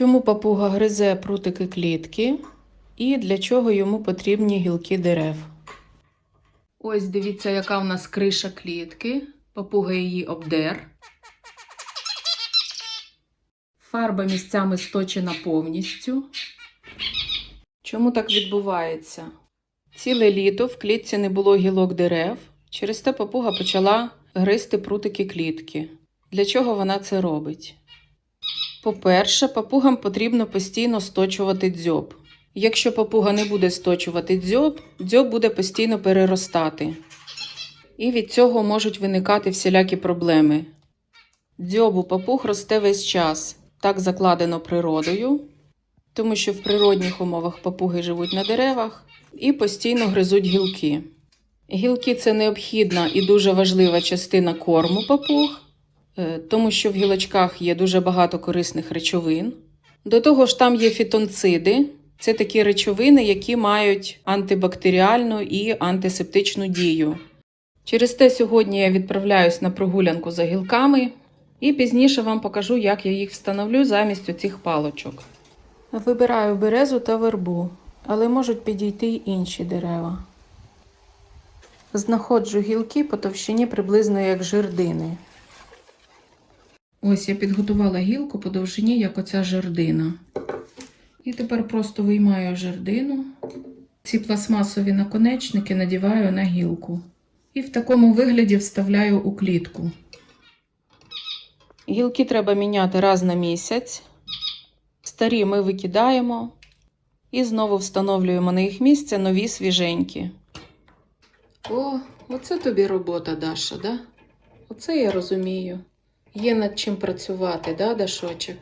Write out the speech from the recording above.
Чому папуга гризе прутики клітки і для чого йому потрібні гілки дерев? Ось дивіться, яка в нас криша клітки. Папуга її обдер. Фарба місцями сточена повністю. Чому так відбувається? Ціле літо в клітці не було гілок дерев. Через те папуга почала гризти прутики клітки. Для чого вона це робить? По-перше, папугам потрібно постійно сточувати дзьоб. Якщо папуга не буде сточувати дзьоб, дзьоб буде постійно переростати. І від цього можуть виникати всілякі проблеми. Дзьоб у папуг росте весь час, так закладено природою, тому що в природних умовах папуги живуть на деревах і постійно гризуть гілки. Гілки це необхідна і дуже важлива частина корму папуг, тому що в гілочках є дуже багато корисних речовин. До того ж, там є фітонциди. Це такі речовини, які мають антибактеріальну і антисептичну дію. Через те сьогодні я відправляюсь на прогулянку за гілками і пізніше вам покажу, як я їх встановлю замість оцих палочок. Вибираю березу та вербу, але можуть підійти й інші дерева. Знаходжу гілки по товщині приблизно як жердини. Ось я підготувала гілку по довжині, як оця жердина. І тепер просто виймаю жердину. Ці пластмасові наконечники надіваю на гілку. І в такому вигляді вставляю у клітку. Гілки треба міняти раз на місяць. Старі ми викидаємо і знову встановлюємо на їх місце нові свіженькі. О, оце тобі робота, Даша, да? Оце я розумію. Є над чим працювати, да, Дашочок?